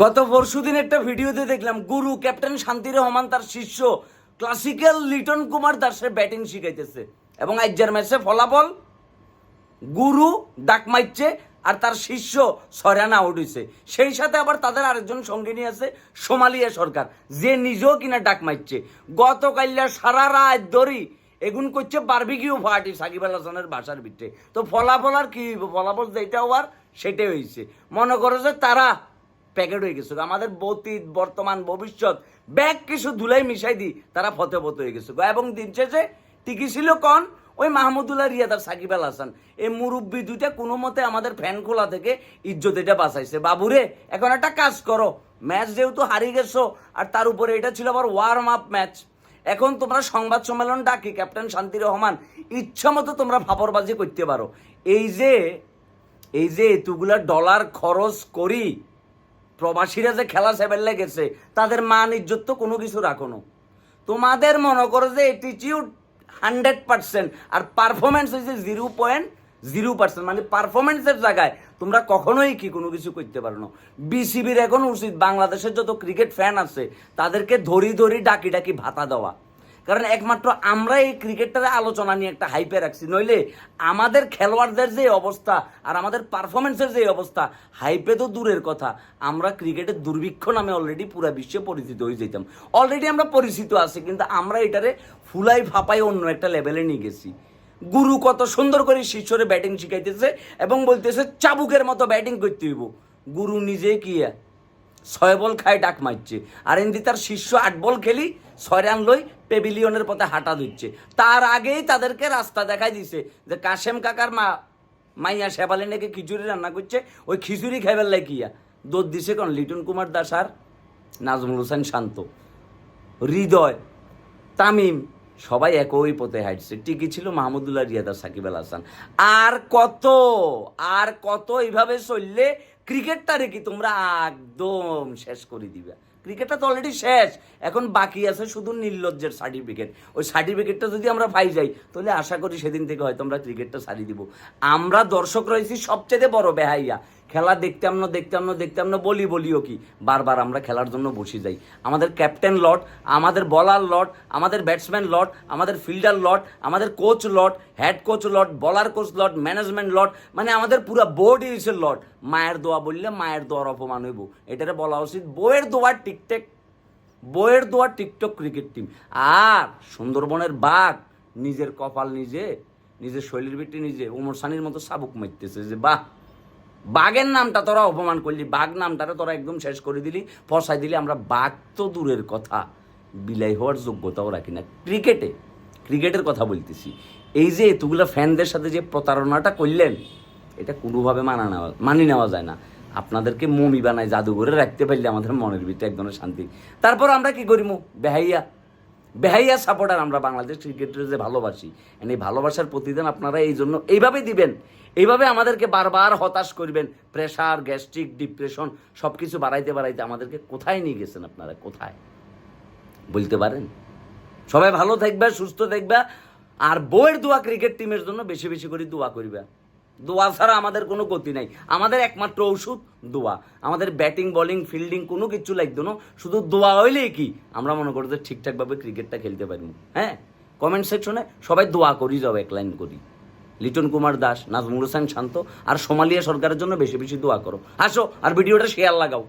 গত পরশু দিন একটা ভিডিওতে দেখলাম গুরু ক্যাপ্টেন শান্তি রহমান তার শিষ্য ক্লাসিক্যাল লিটন কুমার দাসের ব্যাটিং শিখাইতেছে। এবং আজ্জার ম্যাচে ফলাফল গুরু ডাক মারছে আর তার শিষ্য সরানা আউট হইছে। সেই সাথে আবার তাদের আরেকজন সঙ্গিনী আছে, সোমালিয়া সরকার, যে নিজেও কিনা ডাক মারছে গতকাল্লা সারা রাত ধরি এগুন করছে বার্বিকিউ পার্টি সাকিব আল হাসানের বাসার ভিতরে। তো ফলাফল আর কি ফলাফল যেটা হওয়ার সেটাই হয়েছে মনে করো যে তারা প্যাকেট হয়ে গেছে। আমাদের অতীত, বর্তমান, ভবিষ্যৎ, ব্যাগ কিছু ধুলাই মিশাই দি তারা ফতে ফতে হয়ে গেছে। এবং দিন শেষে টিকি ছিল কন? ওই মাহমুদুল্লাহ রিয়াদ আর সাকিব আল হাসান। এই মুরব্বী দুইটা কোনো মতে আমাদের ফ্যান খোলা থেকে ইজ্জত এটা বাঁচাইছে। বাবুরে, এখন একটা কাজ করো। ম্যাচ যেহেতু হারিয়ে গেছো, আর তার উপরে এটা ছিল আবার ওয়ার্ম আপ ম্যাচ। এখন তোমরা সংবাদ সম্মেলন ডাকি, ক্যাপ্টেন শান্তি রহমান। ইচ্ছা মতো তোমরা ফাপড়বাজি করতে পারো। এই যে এই যে এতগুলা ডলার খরচ করি প্রবাসীরা যে খেলা সেবেলে লেগেছে, তাদের মান, ইজ্জত তো কোনো কিছু রাখো না। তোমাদের মনে করো যে অ্যাটিটিউড হান্ড্রেড পার্সেন্ট আর পারফরমেন্স হয়েছে জিরো পয়েন্ট জিরো পার্সেন্ট মানে পারফরমেন্সের জায়গায় তোমরা কখনোই কি কোনো কিছু করতে পারো না। বিসিবির এখন উচিত, বাংলাদেশের যত ক্রিকেট ফ্যান আছে, তাদেরকে ধরি ধরি ডাকি ডাকি ভাতা দেওয়া। কারণ একমাত্র আমরা এই ক্রিকেটটার আলোচনা নিয়ে একটা হাইপে রাখছি। নইলে আমাদের খেলোয়াড়দের যে অবস্থা আর আমাদের পারফরমেন্সের যে অবস্থা হাইপে তো দূরের কথা। আমরা ক্রিকেটের দুর্ভিক্ষ নামে অলরেডি পুরো বিশ্বে পরিচিত হয়ে যেতাম। অলরেডি আমরা পরিচিত আছি, কিন্তু আমরা এটারে ফুলাই ফাপাই অন্য একটা লেভেলে নিয়ে গেছি। গুরু কত সুন্দর করে শিষ্যরে ব্যাটিং শিখাইতেছে এবং বলতেছে, চাবুকের মতো ব্যাটিং করতে হইব। গুরু নিজে কি ছয় বল খায়, ডাক মারছে। আর এমনি তার শিষ্য আট বল খেলি, ছয় রান লই পেভিলিয়নের পথে হাঁটা দিচ্ছে তার আগেই তাদেরকে রাস্তা দেখাই দিছে যে কাশেম কাকার মা, মাইয়া শেবালি নাকি খিচুড়ি রান্না করছে, ওই খিচুড়ি খাইবার লাই কিয়া দোদ দিছে কোন? লিটন কুমার দাস আর নাজমুল হোসেন শান্ত। হৃদয়, তামিম, সবাই একই পথে হাঁটছে। টিকি ছিল মাহমুদুল্লাহ রিয়াদা সাকিব আল হাসান। আর কত আর কত এইভাবে চললে ক্রিকেটটারে কি তোমরা একদম শেষ করে দিবে। ক্রিকেটটা তো অলরেডি শেষ। এখন বাকি আছে শুধু নির্লজ্জের সার্টিফিকেট ওই সার্টিফিকেটটা যদি আমরা পাই যাই, তাহলে আশা করি সেদিন থেকে হয়তো আমরা ক্রিকেটটা সারি দিব। আমরা দর্শক রয়েছি সবচেয়ে বড় বেহাইয়া। খেলা দেখতাম না দেখতাম না দেখতাম না, বলি, বলিও কি? বারবার আমরা খেলার জন্য বসে যাই। আমাদের ক্যাপ্টেন লট আমাদের বলার লট আমাদের ব্যাটসম্যান লট আমাদের ফিল্ডার লট আমাদের coach lot head coach lot বলার কোচ লট ম্যানেজমেন্ট লট মানে আমাদের পুরো বোর্ড ইউসের লট মায়ের দোয়া বললে মায়ের দোয়ার অপমান হইব। এটারে বলা উচিত, বইয়ের দোয়ার টিকটেক, বইয়ের দোয়ার টিকটক ক্রিকেট টিম। আর সুন্দরবনের বাঘ নিজের কপাল নিজে, নিজের শৈলীর বিটি নিজে, ওমর সানির মতো সাবুক মারতেছে যে, বাহ, বাঘের নামটা তোরা অপমান করলি, বাঘ নামটারে তোরা একদম শেষ করে দিলি, ফসাই দিলি, আমরা বাঘ তো দূরের কথা, বিলাই হওয়ার যোগ্যতাও রাখি না। ক্রিকেটে, ক্রিকেটের কথা বলতেছি। এই যে এতগুলো ফ্যানদের সাথে যে প্রতারণাটা করলেন এটা কোনোভাবে মানা নেওয়া মানি নেওয়া যায় না। আপনাদেরকে মমি বানায় জাদুঘরে রাখতে পারলে আমাদের মনের ভিতরে এক ধরনের শান্তি। তারপর আমরা কি করি মু বেহাইয়া। বেহাইয়া সাপোর্টার আমরা বাংলাদেশ ক্রিকেটের যে ভালোবাসি। এই ভালোবাসার প্রতিদান আপনারা এই জন্য এইভাবে দিবেন। এইভাবে আমাদেরকে বারবার হতাশ করবেন। প্রেশার, গ্যাস্ট্রিক, ডিপ্রেশন সব কিছু বাড়াইতে বাড়াইতে আমাদেরকে কোথায় নিয়ে গেছেন আপনারা? কোথায়? বলতে পারেন? সবাই ভালো থাকবে, সুস্থ থাকবে। আর বইয়ের দোয়া ক্রিকেট টিমের জন্য বেশি বেশি করে দোয়া করবে। দোয়া ছাড়া আমাদের কোনো গতি নাই। আমাদের একমাত্র ওষুধ দোয়া। আমাদের ব্যাটিং, বলিং, ফিল্ডিং কোনো কিছু লাগতো না। শুধু দোয়া হইলেই কি? আমরা মনে করি যে ঠিকঠাকভাবে ক্রিকেটটা খেলতে পারি হ্যাঁ? কমেন্ট সেকশনে সবাই দোয়া করি যাবে এক লাইন করি। লিটন কুমার দাস, নাজমুল হোসেন শান্ত আর সোমালিয়া সরকারের জন্য বেশি বেশি দোয়া করো। আসো আর ভিডিওটা শেয়ার লাগাও।